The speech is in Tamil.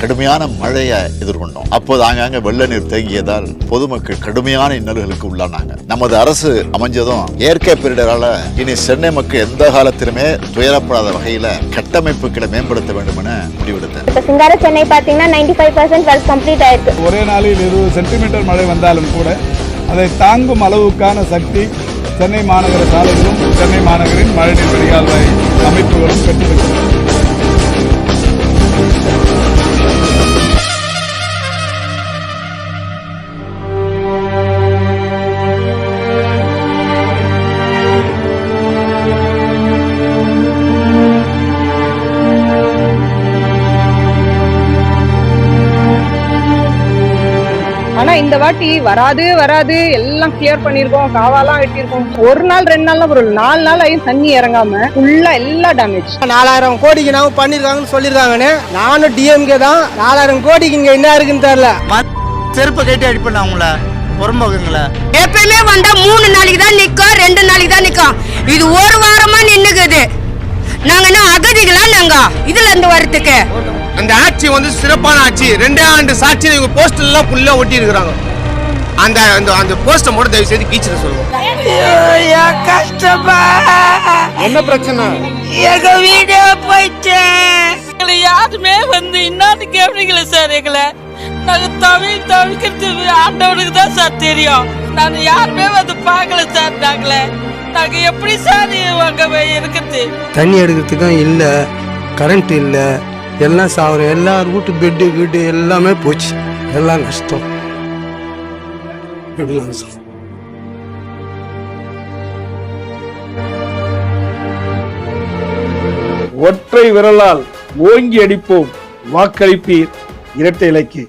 கடுமையான மழையை எதிர்கொண்டோம். அப்போது ஆங்காங்க வெள்ள நீர் தேங்கியதால் பொதுமக்கள் கடுமையான இன்னல்களுக்கு உள்ளானாங்க. நமது அரசு அமைஞ்சதும் இயற்கை பேரிடரால இனி சென்னை மக்கள் எந்த காலத்திலுமே துயரப்படாத வகையில கட்டமைப்புகளை மேம்படுத்த வேண்டும் என முடிவெடுத்தேன். இப்போ சிங்கார சென்னை பார்த்தீங்கன்னா ninety five percent work complete ஆயிருக்கு. ஒரே நாளில் இருபது சென்டிமீட்டர் மழை வந்தாலும் கூட அதை தாங்கும் அளவுக்கான சக்தி சென்னை மாநகர சாலைகளும் சென்னை மாநகரின் மழைநீர் வடிகால்வாய் அமைப்புகளும் பெற்றிருக்கிறது ஆனா இந்த வாட்டி வராது வராது எல்லாம் கிளியர் பண்ணிருக்கோம் காவாலாம் வெட்டியிருக்கோம் ஒரு நாள் ரெண்டு நாள்ல ஒரு நாலு நாள் ஆகி தண்ணி இறங்காம ஃபுல்லா எல்லா டேமேஜ் நாலாயிரம் கோடிக்கு நாம பண்ணிருக்காங்கன்னு சொல்லியிருக்காங்கன்னு நானும் டிஎம்கே தான். நாலாயிரம் கோடிக்கு இங்க என்ன இருக்குன்னு தெரியல. செருப்பை கட்டி அடிப்பேன் அவங்கள. புறம்போக்குங்கள. எப்பயுமே வந்தா மூணு நாளைக்கு தான் நிக்கும் ரெண்டு நாளைக்கு தான் நிக்கும். இது ஒரு வாரமா நின்னுக்குது. நாங்க என்ன அகதிகளா நாங்க? இதுல இருந்து வரதுக்கு அந்த ஆட்சி வந்து சிறப்பான ஆட்சி. ரெண்டே ஆண்டு சாட்சி இவங்க போஸ்டர் எல்லாம் ஃபுல்லா ஒட்டி இருக்கிறாங்க அந்த அந்த அந்த போஸ்டர் மட்டும் தயவு செய்து கீச்சிட சொல்லுவோம் என்ன பிரச்சனை? எங்க வீடு போயிடுச்சு. எங்களை யாருமே வந்து இன்னாது கேட்பீங்களே சார் எங்களை. நாங்க தமிழ் தவிர்க்கிறது ஆண்டவனுக்கு தான் சார் தெரியும். நான் யாருமே வந்து பார்க்கல சார் நாங்களே. நாங்க எப்படி சார் அங்க இருக்கிறது? தண்ணி எடுக்கிறதுக்கும் இல்ல கரண்ட் இல்ல. எல்லாம் சாவரம் எல்லார் வீட்டு பெட்டு வீடு எல்லாமே போச்சு. எல்லாம் நஷ்டம். ஒற்றை விரலால் ஓங்கி அடிப்போம். வாக்களிப்பீர் இரட்டை இலக்கு.